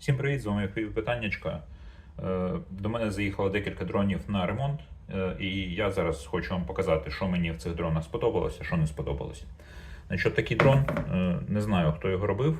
Всім привіт, з вами питаннячка. Е, До мене заїхало декілька дронів на ремонт, е, і я зараз хочу вам показати, що мені в цих дронах сподобалося, що не сподобалося. Значить, такий дрон, е, не знаю, хто його робив.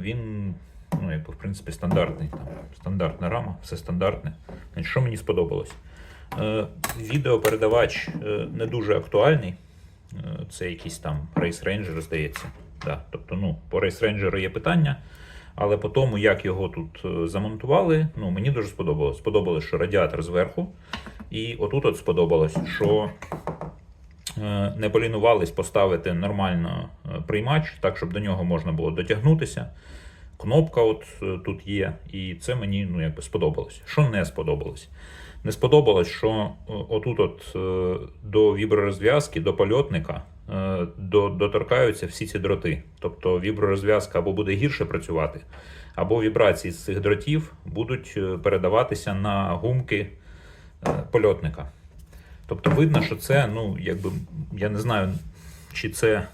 Він, ну, якби, в принципі, стандартний. Там, стандартна рама, все стандартне. Значить, що мені сподобалось? Відеопередавач не дуже актуальний. Це якийсь там Race Ranger, здається. Да. Тобто, ну, по Race Ranger є питання. Але по тому, як його тут е, замонтували, ну, мені дуже сподобалось. Сподобалось, що радіатор зверху. І отут от сподобалось, що е, не полінувались поставити нормально е, приймач, так, щоб до нього можна було дотягнутися. Кнопка от тут є, і це мені ну, якби сподобалось. Що не сподобалось? Не сподобалось, що отут от до вібророзв'язки, до польотника доторкаються всі ці дроти. Тобто вібророзв'язка або буде гірше працювати, або вібрації з цих дротів будуть е, передаватися на гумки е, польотника. Тобто видно, що це, ну, якби, я не знаю, чи це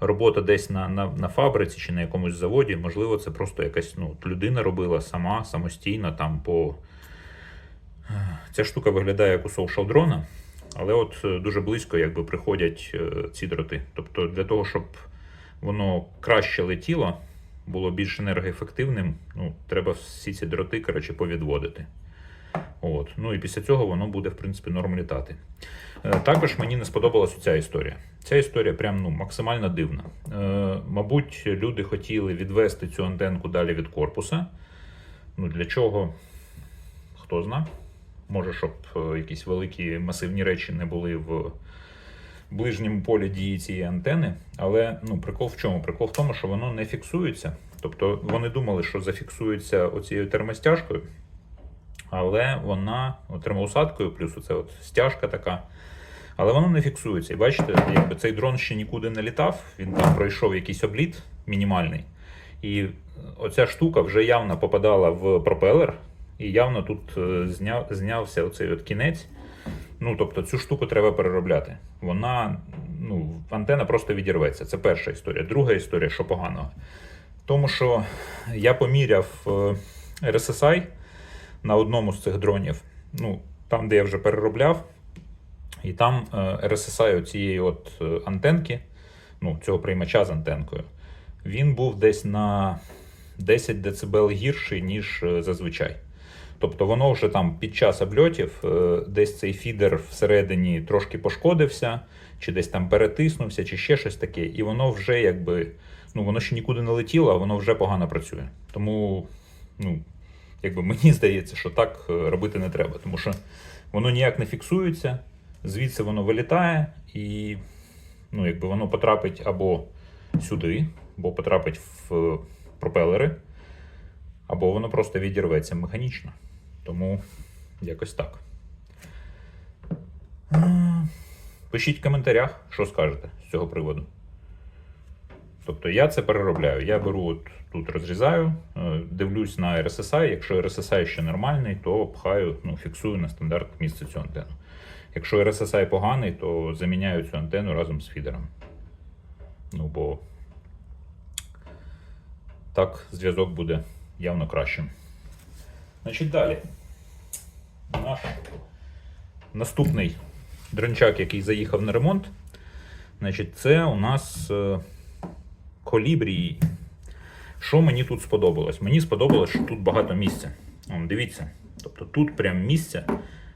робота десь на, на, на фабриці чи на якомусь заводі. Можливо, це просто якась ну, людина робила сама, самостійно там по. Ця штука виглядає як у social дрона, але от е, дуже близько якби приходять е, ці дроти. Тобто для того, щоб воно краще летіло, було більш енергоефективним, ну, треба всі ці дроти коротше, повідводити. От. Ну і після цього воно буде, в принципі, норм літати. Е, Також мені не сподобалася ця історія. Ця історія прям ну, максимально дивна. Е, мабуть, люди хотіли відвести цю антенку далі від корпуса. Ну, для чого? Хто зна. Може, щоб е, якісь великі масивні речі не були в ближньому полі дії цієї антени. Але ну, прикол в чому? Прикол в тому, що воно не фіксується. Тобто вони думали, що зафіксується оцією термостяжкою, але вона термоусадкою, плюс оце от стяжка така. Але воно не фіксується. І бачите, якби цей дрон ще нікуди не літав, він там пройшов якийсь обліт мінімальний. І оця штука вже явно попадала в пропелер, і явно тут е, зняв, знявся оцей от кінець. Ну, тобто цю штуку треба переробляти. Вона, ну, антена просто відірветься. Це перша історія. Друга історія, що поганого. Тому, що я поміряв е, RSSI на одному з цих дронів, ну, там, де я вже переробляв, і там е, RSSI цієї от антенки, ну, цього приймача з антенкою, він був десь на 10 дБ гірший, ніж зазвичай. Тобто воно вже там під час обльотів е, десь цей фідер всередині трошки пошкодився, чи десь там перетиснувся, чи ще щось таке, і воно вже якби. Ну, воно ще нікуди не летіло, а воно вже погано працює. Тому, ну, якби мені здається, що так е, робити не треба, тому що воно ніяк не фіксується, звідси воно вилітає, і ну, якби воно потрапить або сюди, або потрапить в е, пропелери, або воно просто відірветься механічно. Тому якось так. Пишіть в коментарях, що скажете з цього приводу. Тобто я це переробляю. Я беру от тут розрізаю, е, дивлюсь на RSSI. Якщо RSSI ще нормальний, то пхаю, ну, фіксую на стандарт місце цю антенну. Якщо RSSI поганий, то заміняю цю антенну разом з фідером. Ну, бо так зв'язок буде явно кращим. Значить, далі. Наш наступний дрончак, який заїхав на ремонт. Значить, це у нас е, колібрії. Що мені тут сподобалось? Мені сподобалось, що тут багато місця. Вон, дивіться. Тобто тут прям місця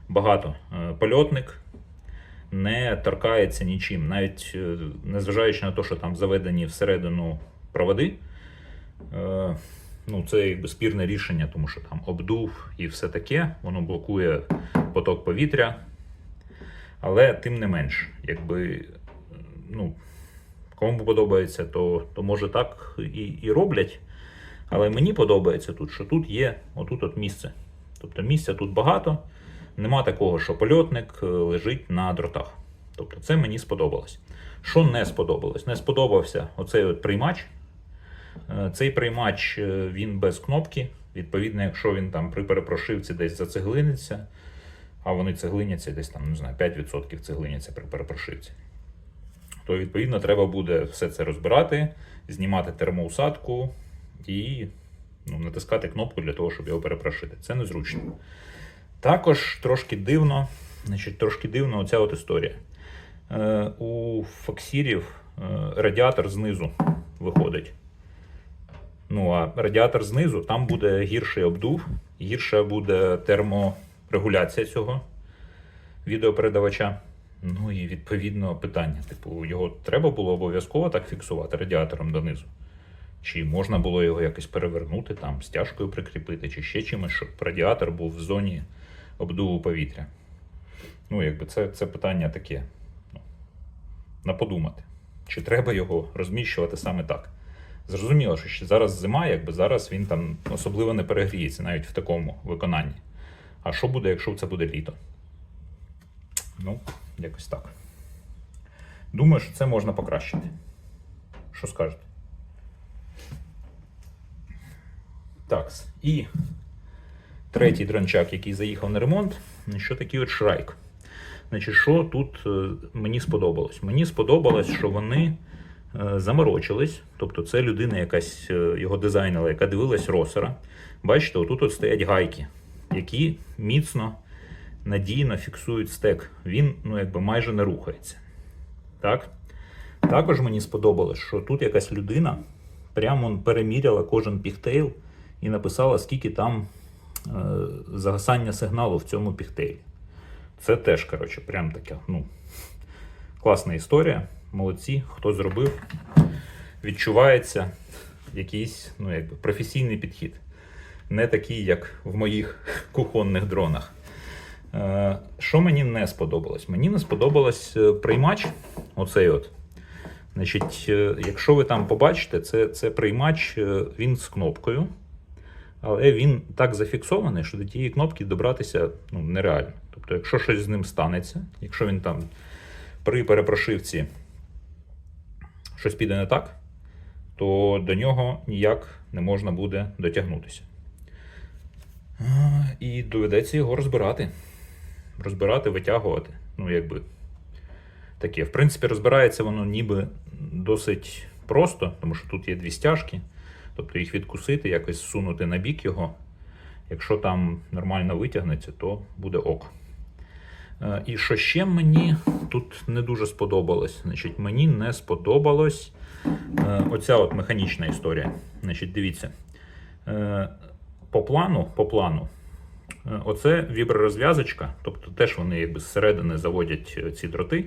багато. Е, Польотник не торкається нічим. Навіть е, незважаючи на те, що там заведені всередину проводи. Ну, це якби спірне рішення, тому що там обдув і все таке, воно блокує поток повітря. Але тим не менш, якби ну, кому подобається, то, то може так і, і роблять. Але мені подобається тут, що тут є отут от місце. Тобто місця тут багато, нема такого, що польотник е, лежить на дротах. Тобто це мені сподобалось. Що не сподобалось? Не сподобався оцей от приймач. Е, Цей приймач е, він без кнопки. Відповідно, якщо він там при перепрошивці десь зацеглиниться, а вони цеглиняться десь там, не знаю, 5% цеглиняться при перепрошивці, то відповідно треба буде все це розбирати, знімати термоусадку і ну, натискати кнопку для того, щоб його перепрошити. Це незручно. Також трошки дивно, значить, трошки дивно оця от історія. Е, у фоксірів е, радіатор знизу виходить. Ну, а радіатор знизу там буде гірший обдув, гірша буде терморегуляція цього відеопередавача. Ну і відповідно питання: типу, його треба було обов'язково так фіксувати радіатором донизу. Чи можна було його якось перевернути, там, стяжкою прикріпити, чи ще чимось, щоб радіатор був в зоні обдуву повітря. Ну, якби це, це питання таке. Ну, на подумати. Чи треба його розміщувати саме так? Зрозуміло, що ще зараз зима, якби зараз він там особливо не перегріється, навіть в такому виконанні. А що буде, якщо це буде літо? Ну, якось так. Думаю, що це можна покращити. Що скажете? Так. І третій дрончак, який заїхав на ремонт, що такий от шрайк. Значить, що тут е, мені сподобалось? Мені сподобалось, що вони заморочились. Тобто, це людина якась е, його дизайнила, яка дивилась росера. Бачите, отут от стоять гайки, які міцно, надійно фіксують стек. Він ну, якби майже не рухається. Так? Також мені сподобалось, що тут якась людина прямо переміряла кожен пігтейл і написала, скільки там е, загасання сигналу в цьому пігтейлі. Це теж, коротше, прям така, ну, класна історія. Молодці, хто зробив, відчувається якийсь ну, якби, професійний підхід. Не такий, як в моїх кухонних дронах. Е, що мені не сподобалось? Мені не сподобалось е, приймач. Оцей от. Значить, е, якщо ви там побачите, це, це приймач, він з кнопкою. Але він так зафіксований, що до тієї кнопки добратися ну, нереально. Тобто, якщо щось з ним станеться, якщо він там при перепрошивці щось піде не так, то до нього ніяк не можна буде дотягнутися. І доведеться його розбирати. Розбирати, витягувати. Ну, якби таке. В принципі, розбирається воно ніби досить просто, тому що тут є дві стяжки. Тобто їх відкусити, якось сунути на бік його. Якщо там нормально витягнеться, то буде ок. Е, І що ще мені тут не дуже сподобалось? Значить, Мені не сподобалось е, оця от механічна історія. Значить, Дивіться. Е, По плану, по плану, оце вібророзв'язочка, тобто теж вони якби зсередини заводять ці дроти.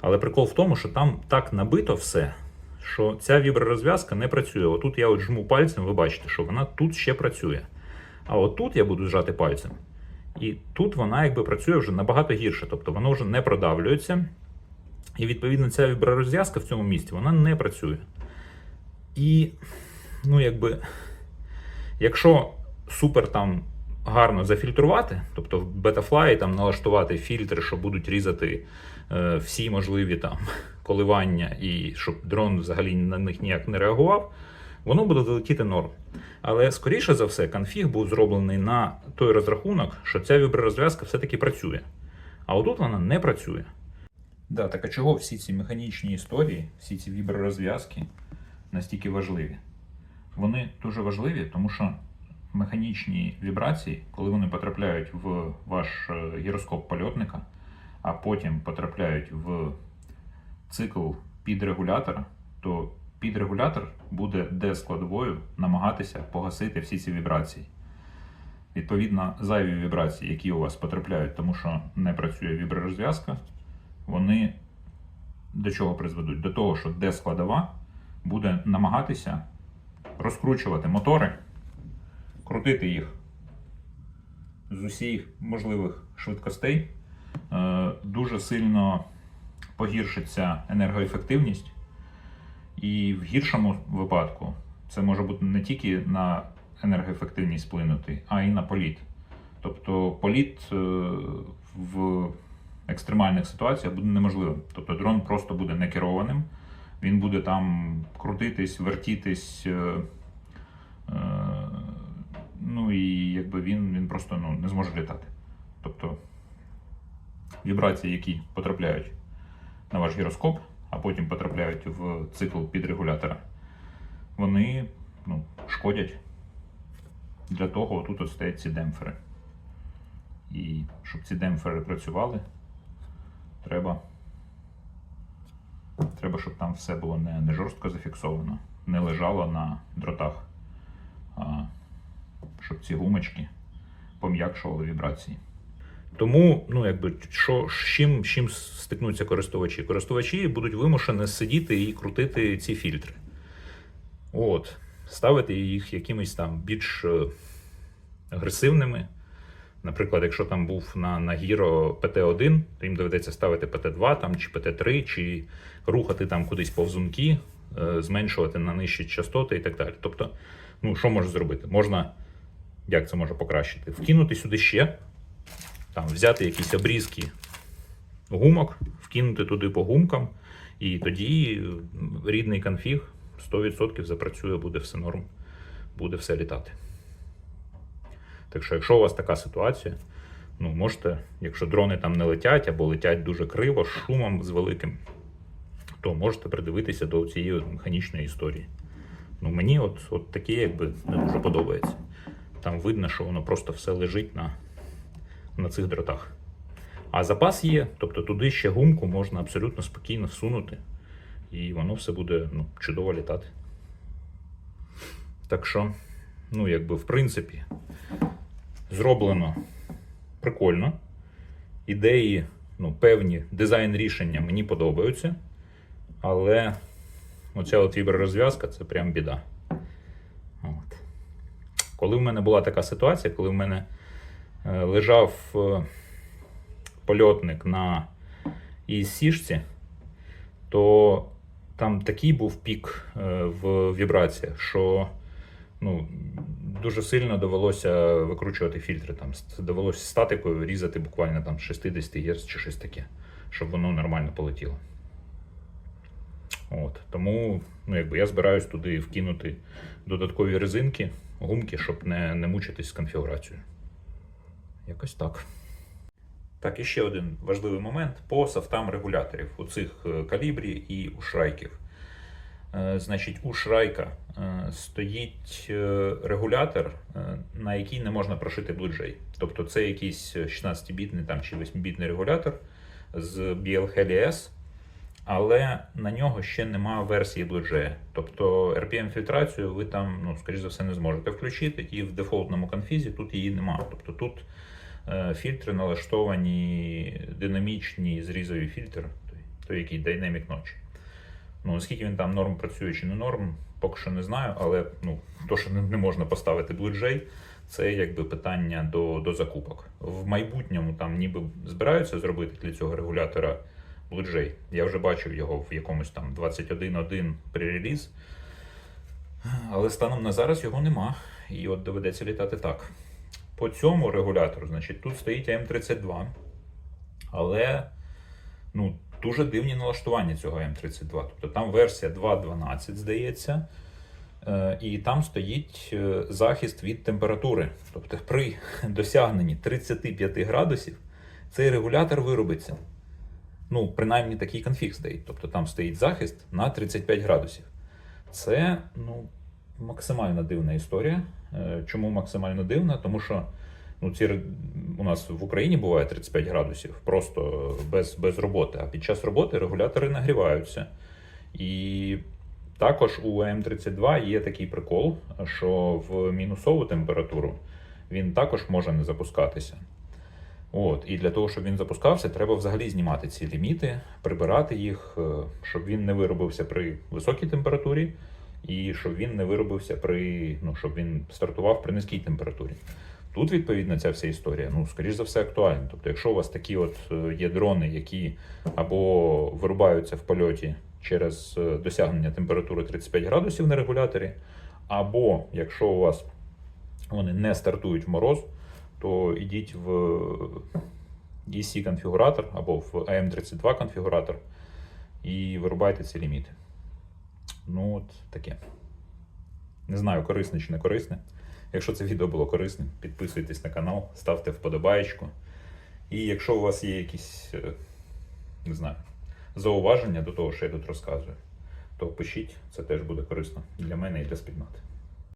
Але прикол в тому, що там так набито все, що ця вібророзв'язка не працює. Отут я от жму пальцем, ви бачите, що вона тут ще працює. А отут я буду зжати пальцем. І тут вона якби працює вже набагато гірше. Тобто воно вже не продавлюється. І відповідно ця вібророзв'язка в цьому місці вона не працює. І, ну, якби, якщо супер там гарно зафільтрувати, тобто в Betafly там налаштувати фільтри, що будуть різати е, всі можливі там коливання, і щоб дрон взагалі на них ніяк не реагував, воно буде долетіти норм. Але скоріше за все, конфіг був зроблений на той розрахунок, що ця вібророзв'язка все-таки працює. А отут вона не працює. Да, так а чого всі ці механічні історії, всі ці вібророзв'язки настільки важливі? Вони дуже важливі, тому що механічні вібрації, коли вони потрапляють в ваш е, гіроскоп польотника, а потім потрапляють в цикл підрегулятора, то підрегулятор буде де складовою намагатися погасити всі ці вібрації. Відповідно, зайві вібрації, які у вас потрапляють, тому що не працює вібророзв'язка, вони до чого призведуть? До того, що де складова буде намагатися розкручувати мотори, крутити їх з усіх можливих швидкостей, Е, дуже сильно погіршиться енергоефективність. І в гіршому випадку це може бути не тільки на енергоефективність вплинути, а й на політ. Тобто політ е, в екстремальних ситуаціях буде неможливим. Тобто дрон просто буде некерованим, він буде там крутитись, вертітись. е, е, Ну і якби він, він просто ну, не зможе літати. Тобто вібрації, які потрапляють на ваш гіроскоп, а потім потрапляють в цикл підрегулятора, вони ну, шкодять для того тут стоять ці демпфери. І щоб ці демпфери працювали, треба, треба щоб там все було не, не жорстко зафіксовано, не лежало на дротах, а щоб ці гумочки пом'якшували вібрації. Тому, ну якби що з чим, чим стикнуться користувачі? Користувачі будуть вимушені сидіти і крутити ці фільтри. От, ставити їх якимись там більш е, агресивними. Наприклад, якщо там був на, на Giro PT1, то їм доведеться ставити PT2 там, чи PT3, чи рухати там кудись повзунки, е, зменшувати на нижчі частоти і так далі. Тобто, ну що можна зробити? Можна, як це може покращити? Вкинути сюди ще, там, взяти якісь обрізки гумок, вкинути туди по гумкам, і тоді рідний конфіг 100% запрацює, буде все норм, буде все літати. Так що, якщо у вас така ситуація, ну можете, якщо дрони там не летять або летять дуже криво, з шумом з великим, то можете придивитися до цієї механічної історії. Ну, мені от, от таке якби не дуже подобається. Там видно, що воно просто все лежить на, на цих дротах. А запас є, тобто туди ще гумку можна абсолютно спокійно всунути, і воно все буде ну, чудово літати. Так що, ну, якби, в принципі, зроблено прикольно. Ідеї, ну, певні дизайн рішення мені подобаються, але оця от вібророзв'язка це прям біда. От. Коли в мене була така ситуація, коли в мене лежав е, польотник на ESC-шці, то там такий був пік е, в вібраціях, що ну, дуже сильно довелося викручувати фільтри. Там довелося статикою різати буквально там 60 Гц чи щось таке, щоб воно нормально полетіло. От, тому ну, якби я збираюсь туди вкинути додаткові резинки, гумки, щоб не, не мучитись з конфігурацією. Якось так. Так, і ще один важливий момент по софтам регуляторів у цих е, калібрі і у шрайків. Е, Значить, у шрайка е, стоїть регулятор, на який не можна прошити Bluejay. Тобто це якийсь 16-бітний там, чи 8-бітний регулятор з BLHeli S, але на нього ще немає версії Bluejay. Тобто RPM-фільтрацію ви там, ну, скоріш за все, не зможете включити, і в дефолтному конфізі тут її немає. Тобто тут фільтри налаштовані динамічні зрізові фільтр, той, який Dynamic Notch. Ну, наскільки він там норм працює чи не норм, поки що не знаю, але ну, то, що не, можна поставити Bluejay, це якби питання до, до закупок. В майбутньому там ніби збираються зробити для цього регулятора Bluejay. Я вже бачив його в якомусь там 21.1 пререліз. Але станом на зараз його нема. І от доведеться літати так. По цьому регулятору, значить, тут стоїть М32. Але ну, дуже дивні налаштування цього М32. Тобто там версія 2.12, здається. Е, І там стоїть е, захист від температури. Тобто при досягненні 35 градусів цей регулятор виробиться. Ну, принаймні такий конфіг стоїть. Тобто там стоїть захист на 35 градусів. Це ну, максимально дивна історія. Е, Чому максимально дивна? Тому що ну, ці, у нас в Україні буває 35 градусів просто без, без роботи. А під час роботи регулятори нагріваються. І також у М32 є такий прикол, що в мінусову температуру він також може не запускатися. От, і для того, щоб він запускався, треба взагалі знімати ці ліміти, прибирати їх, е, щоб він не виробився при високій температурі, і щоб він не виробився при, ну, щоб він стартував при низькій температурі. Тут, відповідно, ця вся історія, ну, скоріш за все, актуальна. Тобто, якщо у вас такі от е, є дрони, які або вирубаються в польоті через е, досягнення температури 35 градусів на регуляторі, або якщо у вас вони не стартують в мороз, то йдіть в EC конфігуратор або в AM32 конфігуратор і вирубайте ці ліміти. Ну, от таке. Не знаю, корисне чи не корисне. Якщо це відео було корисним, підписуйтесь на канал, ставте вподобаєчку. І якщо у вас є якісь, е, не знаю, зауваження до того, що я тут розказую, то пишіть, це теж буде корисно для мене, і для спільноти.